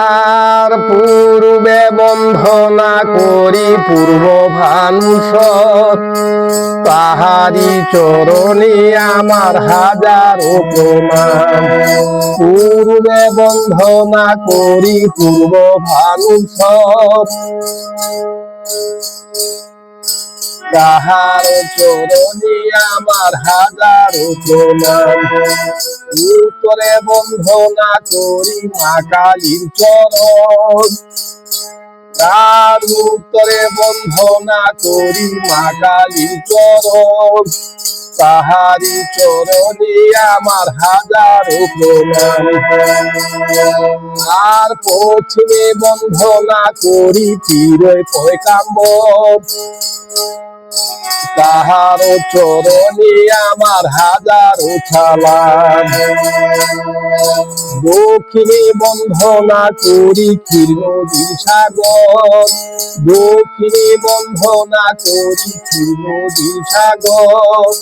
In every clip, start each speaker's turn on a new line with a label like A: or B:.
A: আর পূর্বে বন্ধনা করি পূর্ব ভানুষ তাহারি চরণে আমার হাজারো প্রণাম পূর্বে বন্ধনা করি পূর্ব ভানুষ তাহার চরণে আমার হাজারো প্রণাম উত্তরে বন্ধনা করি মা কালীর চরণ। তার উত্তরে বন্ধনা করি মা কালীর চরণ। তাহারি চরণে আমার হাজারো প্রণাম। আর পশ্চিমে বন্ধনা করি তীরে পয়কাম্বর তাহার চরণে আমার হাজার ছালাম দক্ষিণে বন্ধনা করি নদীর সাগর। দক্ষিণে বন্ধনা করি নদীর সাগর।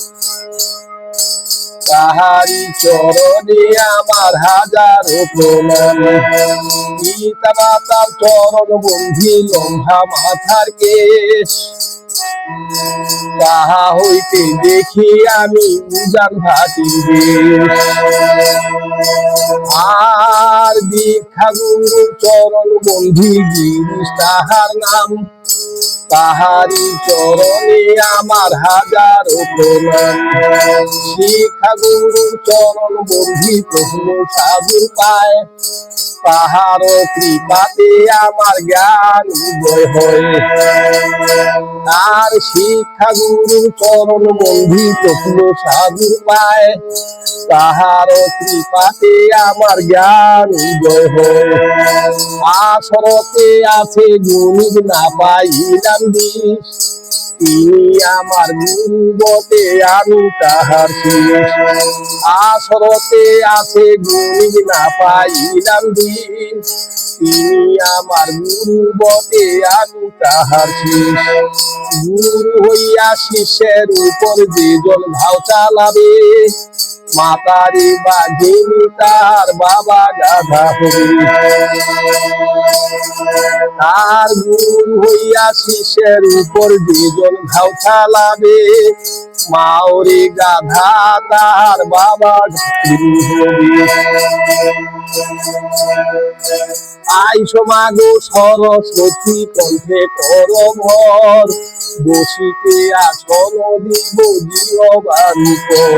A: তাহারি চরণে আমার হাজার প্রণাম পিতা মাতার চরণ বন্ধি লম্বা মাথার কেশ। তাহা হইতে দেখি আমি উজান ভাটি আর দীক্ষা গুরু চরণ বন্ধি গিরিশ তাহার নাম। তাহারি চরণে আমার হাজারো শিক্ষা গুরু চরণ বন্ধি প্রশ্ন সাধু পায়। তাহার কৃপাতে আমার জ্ঞান উদয় হয়। আর শিক্ষা গুরু চরণ বন্ধি প্রশ্ন সাধু পায়। তাহার কৃপাতে আমার জ্ঞান উদয় হয়। আসরতে আছে গুণী না পাইলাম দিস তিনি আমার গুরু বটে আমি তাহার শেষ। আসরতে আছে গুণী না পাইলাম দিন। তিনি আমার গুরু বটে আমি তাহার শেষ। গুরু হইয়া শিষ্যের উপর যে জন ভাও চালাবে মাতারি বাঘিনী তার বাবা গাধা হই তার গুরু হইয়া শিষ্যের উপর দুজন ঘাও চালাবে মাওরি গাধা তার বাবা হবে। আইসো মাগো সরস্বতী কণ্ঠে কর ভর বসিতে আসন দিব উপর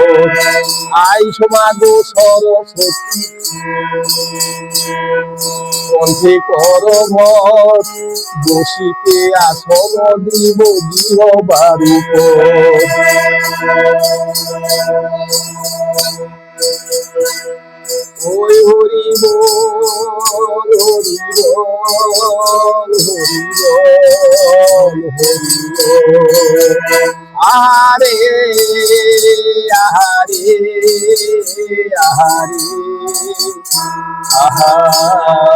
A: আইসো মাগো সরস্বতী কণ্ঠে কর ভর বসিতে আসন দিব উপর ওই হরি বল হরি বল হরি বল হরি আরে আহারে আহারে আহারে।